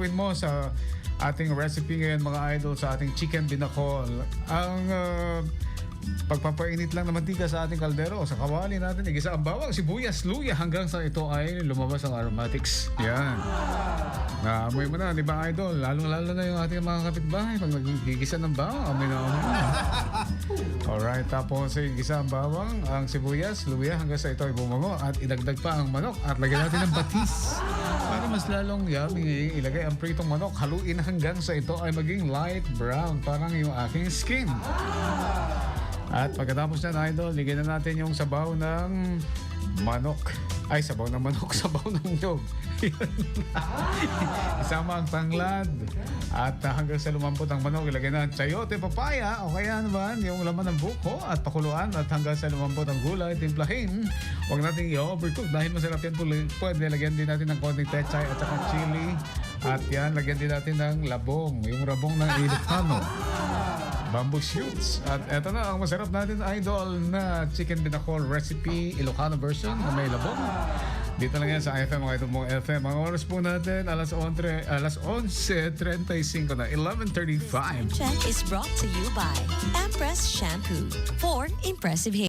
gawin mo sa ating recipe ngayon mga idol sa ating chicken binakol. Ang uh, pagpapainit lang naman tika sa ating kaldero sa kawali natin igisa ang bawang, sibuyas, luya hanggang sa ito ay lumabas ang aromatics. Yan. Naamoy mo na, di ba idol? Lalong-lalo na yung ating mga kapitbahay pag nagigisa ng bawang, amoy na amoy na. Alright, tapos ay gisa ang bawang, ang sibuyas, luya hanggang sa ito ay bumango at idagdag pa ang manok at lagyan natin ng batis. Mas lalong yummy, ilagay ang pritong manok, haluin hanggang sa ito ay maging light brown, parang yung aking skin. At pagkatapos na idol, ligyan na natin yung sabaw ng manok. Ay, sabaw ng manok, sabaw ng nyog. Isama ang tanglad. At uh, hanggang sa lumampot ang manok, ilagay na ang chayote, papaya, o kaya naman yung laman ng buko at pakuluan at hanggang sa lumampot ang gulay, timplahin. Huwag natin i-overcook dahil masarap yan. Puli- Pwede lagyan din natin ng konting pechay at saka chili. At yan, lagyan din natin ng labong, yung rabong ng Ilocano bamboo shoots. At eto na ang masarap natin idol na chicken binakol recipe Ilocano version na may labong. Dito lang yan sa FM mga itong mga FM. Ang oras po natin alas 11, alas 11.35 na 11.35. Check is brought to you by Empress Shampoo for impressive hair.